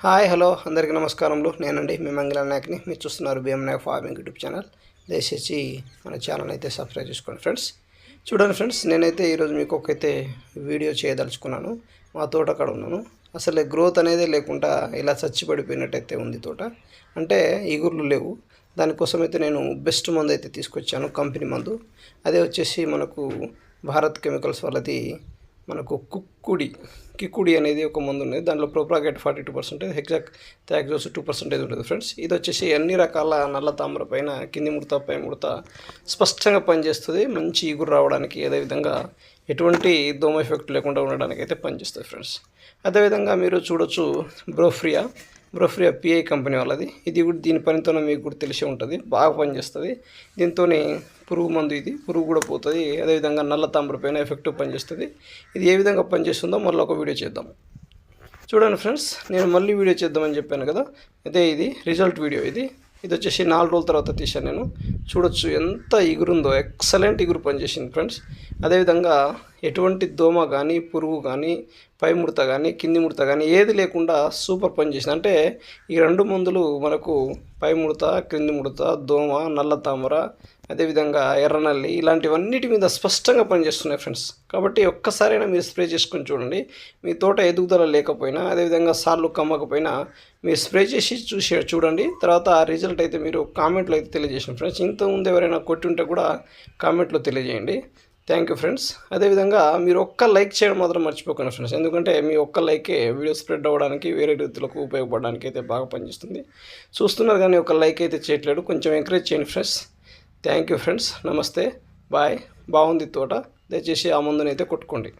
Hi hello. అందరికీ నమస్కారములు. నేనండి మీ మంగళ నాయక్ని. మీరు చూస్తున్నారు BM Nayak farming YouTube channel. దయచేసి మన ఛానల్ అయితే సబ్స్క్రైబ్ చేసుకోండి ఫ్రెండ్స్. చూడండి ఫ్రెండ్స్ నేనైతే ఈరోజు మీకు ఒకైతే వీడియో చేయదలుచుకున్నాను. మా తోట అక్కడ ఉన్నాను. అసలు గ్రోత్ అనేది లేకుండా ఇలా చచ్చిపడిపోయినట్టయితే ఉంది తోట. అంటే ఈగుర్లు లేవు. దానికోసం అయితే నేను బెస్ట్ మందు అయితే తీసుకొచ్చాను కంపెనీ మందు. అదే వచ్చేసి మనకు భారత్ కెమికల్స్ వాళ్ళది మనకు కుక్కుడి కిక్కుడి అనేది ఒక మందు ఉంది దాంట్లో ప్రోప్రాగేట్ ఫార్టీ టూ పర్సెంటేజ్ హెగ్జాక్ థ్యాక్జోస్ టూ పర్సెంటేజ్ ఉంటుంది ఫ్రెండ్స్. ఇది వచ్చేసి అన్ని రకాల నల్ల తామర పైన కింది ముడత పై ముడత స్పష్టంగా పనిచేస్తుంది. మంచి ఈగురు రావడానికి అదేవిధంగా ఎటువంటి దోమ ఎఫెక్ట్ లేకుండా ఉండడానికి అయితే పనిచేస్తుంది ఫ్రెండ్స్. అదేవిధంగా మీరు చూడొచ్చు బ్రోఫ్రియా. బ్రోఫ్రీ పిఐ కంపెనీ వాళ్ళది. ఇది కూడా దీని పనితోనే మీకు కూడా తెలిసి ఉంటుంది. బాగా పనిచేస్తుంది. దీంతో పురుగు మందు ఇది. పురుగు కూడా పోతుంది. అదేవిధంగా నల్ల తామర పైన ఎఫెక్టివ్ పనిచేస్తుంది. ఇది ఏ విధంగా పనిచేస్తుందో మళ్ళీ ఒక వీడియో చేద్దాం. చూడండి ఫ్రెండ్స్ నేను మళ్ళీ వీడియో చేద్దామని చెప్పాను కదా. అదే ఇది రిజల్ట్ వీడియో ఇది. ఇది వచ్చేసి నాలుగు రోజుల తర్వాత తీశాను నేను. చూడొచ్చు ఎంత ఇగురుందో ఎక్సలెంట్ ఇగురు పనిచేసింది ఫ్రెండ్స్. అదేవిధంగా ఎటువంటి దోమ కానీ పురుగు కానీ పై ముడత కానీ కింది ముడత కానీ ఏది లేకుండా సూపర్ పనిచేసింది అంటే ఈ రెండు మందులు మనకు పై ముడత క్రింది ముడత దోమ నల్ల తామర అదేవిధంగా ఎర్రనల్లి ఇలాంటివన్నిటి మీద స్పష్టంగా పనిచేస్తున్నాయి ఫ్రెండ్స్. కాబట్టి ఒక్కసారైనా మీరు స్ప్రే చేసుకొని చూడండి. మీ తోట ఎదుగుదల లేకపోయినా అదేవిధంగా సార్లు కమ్మకపోయినా మీరు స్ప్రే చేసి చూసి చూడండి. తర్వాత ఆ రిజల్ట్ అయితే మీరు కామెంట్లో అయితే తెలియజేసిన ఫ్రెండ్స్. ఇంతకుముందు ఎవరైనా కొట్టి ఉంటే కూడా కామెంట్లో తెలియజేయండి. థ్యాంక్ యూ ఫ్రెండ్స్ అదేవిధంగా మీరు ఒక్క లైక్ చేయడం మాత్రం మర్చిపోకండి ఫ్రెండ్స్ ఎందుకంటే మీ ఒక్క లైకే వీడియో స్ప్రెడ్ అవ్వడానికి వేరే రీతిలకు ఉపయోగపడడానికి అయితే బాగా పనిచేస్తుంది. చూస్తున్నారు కానీ ఒక లైక్ అయితే చేయట్లేదు. కొంచెం ఎంకరేజ్ చేయండి ఫ్రెండ్స్ థ్యాంక్ యూ ఫ్రెండ్స్ నమస్తే. బాయ్ బాగుంది తోట. దయచేసి ఆ మందునైతే కొట్టుకోండి.